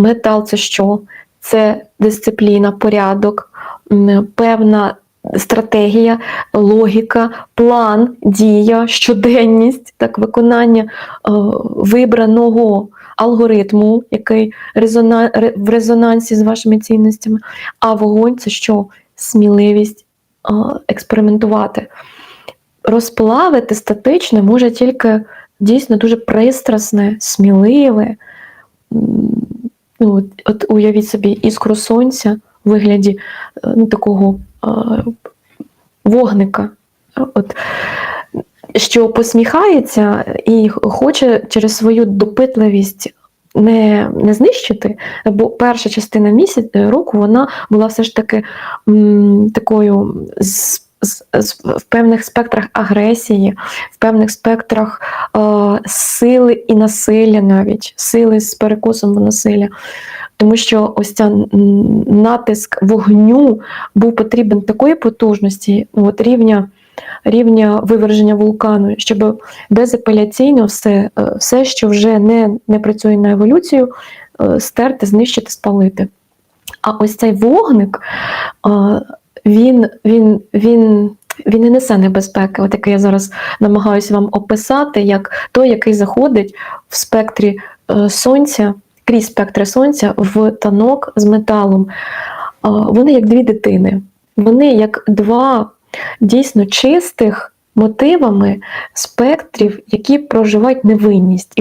Метал це що? Це дисципліна, порядок, певна стратегія, логіка, план, дія, щоденність, так, виконання е, вибраного алгоритму, який в резонансі з вашими цінностями. А вогонь це що? Сміливість е, експериментувати. Розплавити статичне може тільки дійсно дуже пристрасне, сміливе. Ну, от, уявіть собі іскру сонця у вигляді е, ну, такого е, вогника, от, що посміхається і хоче через свою допитливість не, не знищити, бо перша частина місяць року вона була все ж таки м, такою з, в певних спектрах агресії, в певних спектрах е, сили і насилля навіть, сили з перекосом в насилля. Тому що ось ця натиск вогню був потрібен такої потужності, от рівня, рівня виверження вулкану, щоб безапеляційно все, е, все що вже не, не працює на еволюцію, е, стерти, знищити, спалити. А ось цей вогник, е, він, він, він, він не несе небезпеки, от який я зараз намагаюся вам описати, як той, який заходить в спектрі е, сонця, крізь спектри сонця в танок з металом. Вони як дві дитини, вони як два дійсно чистих мотивами спектрів, які проживають невинність.